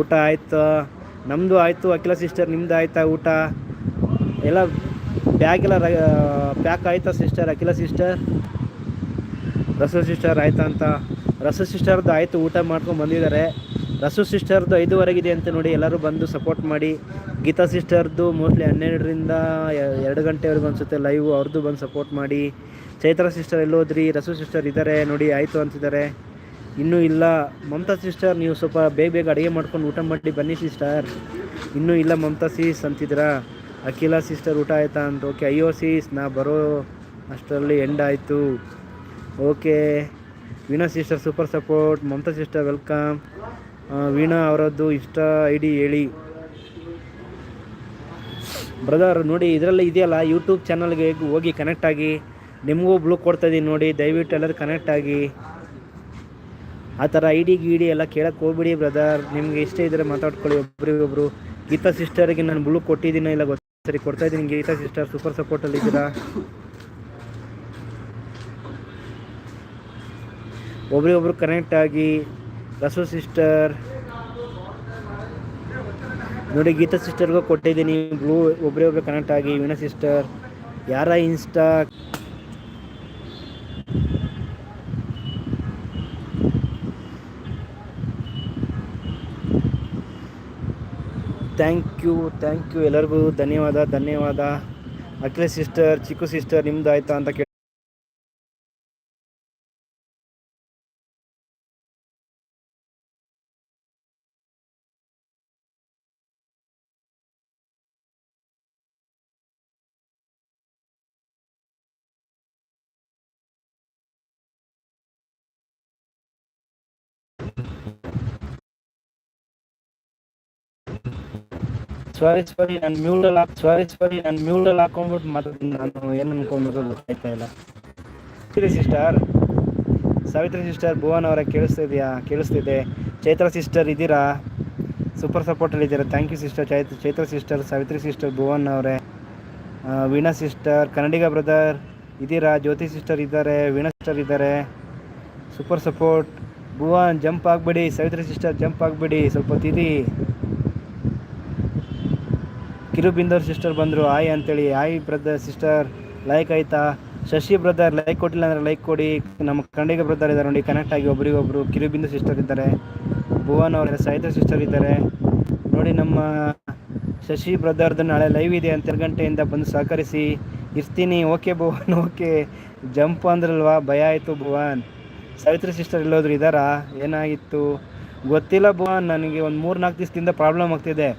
ಊಟ ಆಯಿತು? ನಮ್ಮದು ಆಯಿತು ಅಖಿಲ ಸಿಸ್ಟರ್ ನಿಮ್ಮದು ಆಯ್ತಾ ಊಟ? ಎಲ್ಲ ಬ್ಯಾಗ್ ಎಲ್ಲ ಪ್ಯಾಕ್ ಆಯಿತಾ sister, Akhila sister? Rasu sister ಆಯ್ತಾ ಅಂತ ರಸು ಸಿಸ್ಟರ್ದು ಆಯಿತು, ಊಟ ಮಾಡ್ಕೊಂಡು ಬಂದಿದ್ದಾರೆ. ರಸು ಸಿಸ್ಟರ್ದು ಐದುವರೆಗಿದೆ ಅಂತ ನೋಡಿ ಎಲ್ಲರೂ ಬಂದು ಸಪೋರ್ಟ್ ಮಾಡಿ. ಗೀತಾ ಸಿಸ್ಟರ್ದು ಮೋಸ್ಟ್ಲಿ ಹನ್ನೆರಡರಿಂದ ಎರಡು ಗಂಟೆವರೆಗೂ ಅನಿಸುತ್ತೆ ಲೈವ್ ಅವ್ರದ್ದು ಬಂದು ಸಪೋರ್ಟ್ ಮಾಡಿ. ಚೈತ್ರ ಸಿಸ್ಟರ್ ಎಲ್ಲೋದ್ರಿ, ರಸು ಸಿಸ್ಟರ್ ಇದ್ದಾರೆ ನೋಡಿ ಆಯಿತು ಅಂತಿದ್ದಾರೆ. ಇನ್ನೂ ಇಲ್ಲ, ಮಮತಾ ಸಿಸ್ಟರ್ ನೀವು ಸ್ವಲ್ಪ ಬೇಗ ಬೇಗ ಅಡುಗೆ ಮಾಡ್ಕೊಂಡು ಊಟ ಮಾಡಿ ಬನ್ನಿ ಸಿಸ್ಟರ್. ಇನ್ನೂ ಇಲ್ಲ ಮಮತಾ ಸೀಸ್ ಅಂತಿದ್ದೀರಾ? ಅಖಿಲ ಸಿಸ್ಟರ್ ಊಟ ಆಯ್ತಾ ಅಂತ ಓಕೆ ಅಯ್ಯೋ ಸೀಸ್ ನಾ ಬರೋ ಅಷ್ಟರಲ್ಲಿ ಎಂಡ್ ಆಯಿತು. Okay. Veena sister super support Mamata sister welcome Veena ಅವರದ್ದು ಇಷ್ಟ ಐ ಡಿ ಹೇಳಿ. ಬ್ರದರ್ ನೋಡಿ, ಇದರಲ್ಲಿ ಇದೆಯಲ್ಲ ಯೂಟ್ಯೂಬ್ ಚಾನಲ್ಗೆ ಹೋಗಿ ಕನೆಕ್ಟ್ ಆಗಿ. ನಿಮಗೂ ಬ್ಲೂ ಕೊಡ್ತಾ ಇದೀನಿ ನೋಡಿ, ದಯವಿಟ್ಟು ಎಲ್ಲರೂ ಕನೆಕ್ಟ್ ಆಗಿ. ಆ ಥರ ಐ ಡಿ ಗಿಡಿ ಎಲ್ಲ ಕೇಳಕ್ಕೆ ಹೋಗ್ಬಿಡಿ ಬ್ರದರ್ ನಿಮಗೆ ಇಷ್ಟ ಇದ್ದರೆ ಮಾತಾಡ್ಕೊಳ್ಳಿ ಒಬ್ರಿಗೊಬ್ರು. ಗೀತಾ ಸಿಸ್ಟರ್ಗೆ ನಾನು ಬ್ಲೂ ಕೊಟ್ಟಿದ್ದೀನೋ ಇಲ್ಲ ಗೊತ್ತ? ಸರಿ ಕೊಡ್ತಾಯಿದ್ದೀನಿ ಗೀತಾ ಸಿಸ್ಟರ್ ಸೂಪರ್ ಸಪೋರ್ಟಲ್ಲಿ ಇದ್ದೀರಾ? ಒಬ್ರಿಗೊಬ್ರು ಕನೆಕ್ಟ್ ಆಗಿ, ರಸು ಸಿಸ್ಟರ್ ನೋಡಿ, ಗೀತಾ ಸಿಸ್ಟರ್ಗೂ ಕೊಟ್ಟಿದ್ದೀನಿ. ಬ್ಲೂ ಒಬ್ಬರು ಕನೆಕ್ಟ್ ಆಗಿ, ವೀಣಾ ಸಿಸ್ಟರ್ ಯಾರ insta thank you thank you ಎಲ್ಲರಿಗೂ ಧನ್ಯವಾದ ಧನ್ಯವಾದ. ಅಖಿಲ ಸಿಸ್ಟರ್ ಚಿಕ್ಕು ಸಿಸ್ಟರ್ ನಿಮ್ದು ಆಯ್ತಾ ಅಂತ ಕೇಳಿ ಸಾರಿ ಸಾರಿ ನಾನು ಮ್ಯೂಟಲ್ ಹಾಕಿ ಸಾರಿ ಸಾರಿ ನಾನು ಮ್ಯೂಟಲ್ ಹಾಕೊಂಡ್ಬಿಟ್ಟು ಮಾತಾಡ್ತೀನಿ ನಾನು ಏನು ಅನ್ಕೊಂಡ್ಬಿಟ್ಟು ಗೊತ್ತಾಯ್ತಾ ಇಲ್ಲ. ಸರಿ ಸಿಸ್ಟರ್, ಸಾವಿತ್ರಿ ಸಿಸ್ಟರ್, ಭುವನ್ ಅವರ ಕೇಳಿಸ್ತಾ ಇದೆಯಾ? ಕೇಳಿಸ್ತಿದೆ. ಚೈತ್ರ ಸಿಸ್ಟರ್ ಇದ್ದೀರಾ ಸೂಪರ್ ಸಪೋರ್ಟಲ್ಲಿ ಇದ್ದೀರಾ? Thank you sister Chaitra Chaitra sister, Savitri sister, Bhuvan ಅವರೇ. ವೀಣಾ ಸಿಸ್ಟರ್, ಕನ್ನಡಿಗ ಬ್ರದರ್ ಇದ್ದೀರಾ ಜ್ಯೋತಿ ಸಿಸ್ಟರ್ ಇದ್ದಾರೆ, ವೀಣಾ ಸಿಸ್ಟರ್ ಇದ್ದಾರೆ. Super support. ಭುವನ್, ಜಂಪ್ ಆಗಬೇಡಿ. ಸಾವಿತ್ರಿ ಸಿಸ್ಟರ್, ಜಂಪ್ ಆಗಬೇಡಿ. ಸ್ವಲ್ಪ ಹೊತ್ತಿರಿ ಕಿರುಬಿಂದರ್ ಸಿಸ್ಟರ್ ಬಂದರು. ಆಯ್ ಅಂತೇಳಿ, ಆಯ್ ಬ್ರದರ್ ಸಿಸ್ಟರ್ ಲೈಕ್ ಆಯ್ತಾ? ಶಶಿ ಬ್ರದರ್ ಲೈಕ್ ಕೊಟ್ಟಿಲ್ಲ ಅಂದರೆ ಲೈಕ್ ಕೊಡಿ. ನಮ್ಮ ಕನ್ನಡಿಗ ಬ್ರದರ್ ಇದ್ದಾರೆ ನೋಡಿ ಕನೆಕ್ಟ್ ಆಗಿ ಒಬ್ರಿಗೊಬ್ರು ಕಿರುಬಿಂದು ಸಿಸ್ಟರ್ ಇದ್ದಾರೆ. ಭುವನ್ ಅವರ ಸಾಹಿತ್ಯ ಸಿಸ್ಟರ್ ಇದ್ದಾರೆ. ನೋಡಿ ನಮ್ಮ ಶಶಿ ಬ್ರದರ್ದು ನಾಳೆ ಲೈವ್ ಇದೆ ಅಂತ ಗಂಟೆಯಿಂದ ಬಂದು ಸಹಕರಿಸಿ. ಇರ್ತೀನಿ ಓಕೆ ಭುವನ್ ಓಕೆ ಜಂಪ್ ಅಂದ್ರಲ್ವಾ? ಭಯ ಆಯಿತು ಭುವನ್. ಸಾವಿತ್ರಿ ಸಿಸ್ಟರ್ ಎಲ್ಲೋದ್ರು ಇದ್ದಾರಾ? ಏನಾಗಿತ್ತು? ಗೊತ್ತಿಲ್ಲ ಭುವನ್, ನನಗೆ ಒಂದು ಮೂರು ನಾಲ್ಕು ದಿವಸದಿಂದ ಪ್ರಾಬ್ಲಮ್ ಆಗ್ತಿದೆ.